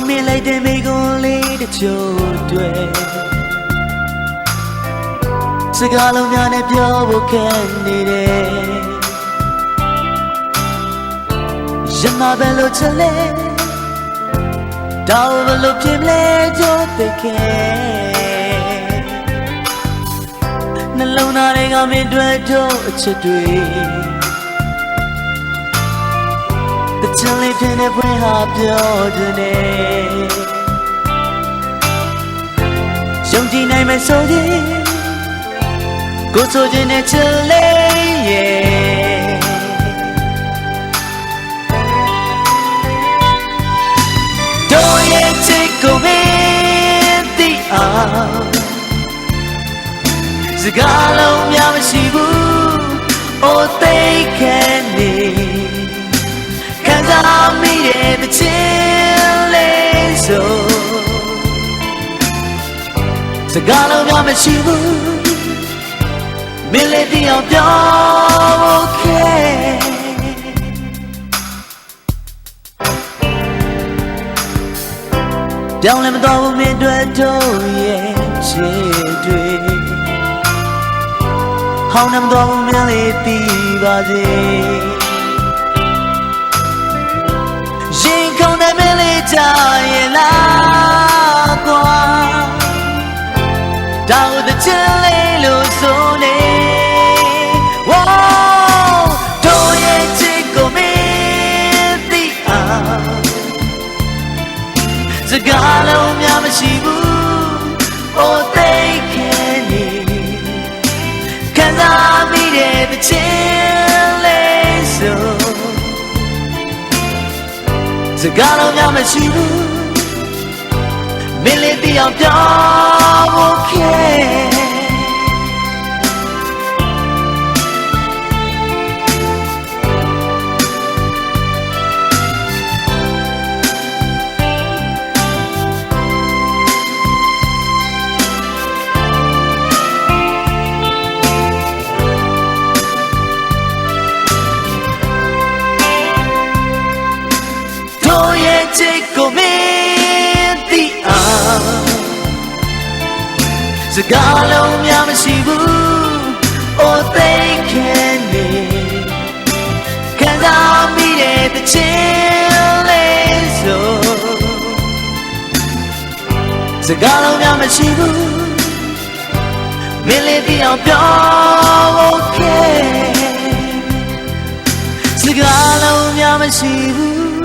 မင်းမင်းလိုက်တဲ့မိကွန်လေးတချို့တွေစကားလုံးများနဲ့ပြောဖို့ခက်နေတယ်ရမဘယ်လိုချလဲတောင်းဘယ်လိုဖြစ်မလဲကြိုးသိခဲ့နှလုံးသားတွေကမင်းတွေ့တော့အချစ်တွေ ချင်လေးဖြစ်နေဖွင့်ဟာပြောတဲ့နေယုံကြည်နိုင်မယ်ဆိုရင်ကိုယ်ဆိုခြင်းနဲ့ချစ်လေးရဲ့တို့ရဲ့ချစ်ကိုမင်းသိအောင်စကားလုံးများမရှိဘူး စကားလုံးများမရှိဘူးမင်းလေးတယောက်ပြောဖို့ခဲပြောင်းလဲမတော်ဘူးမင်းတို့တို့ရဲ့ချစ်တွေဟောင်းနေမတော်ဘူးမင်းလေးတီးပါစေ စကားလုံးများမရှိဘူး။အိုသိခဲ့နေခံစားမိတဲ့တစ်ချင်းလေးဆိုစကားလုံးများမရှိဘူး။မင်းလေးတယောက်ပြော တို့ရဲ့ချစ်ကိုမင်းသိအောင်စကားလုံးများမရှိဘူးအိုသိခဲ့နေခံစားမိတဲ့တစ်ချင်းလေးဆိုစကားလုံးများမရှိဘူးမင်းလေးတယောက်ပြောဖို့ခဲစကားလုံးများမရှိဘူး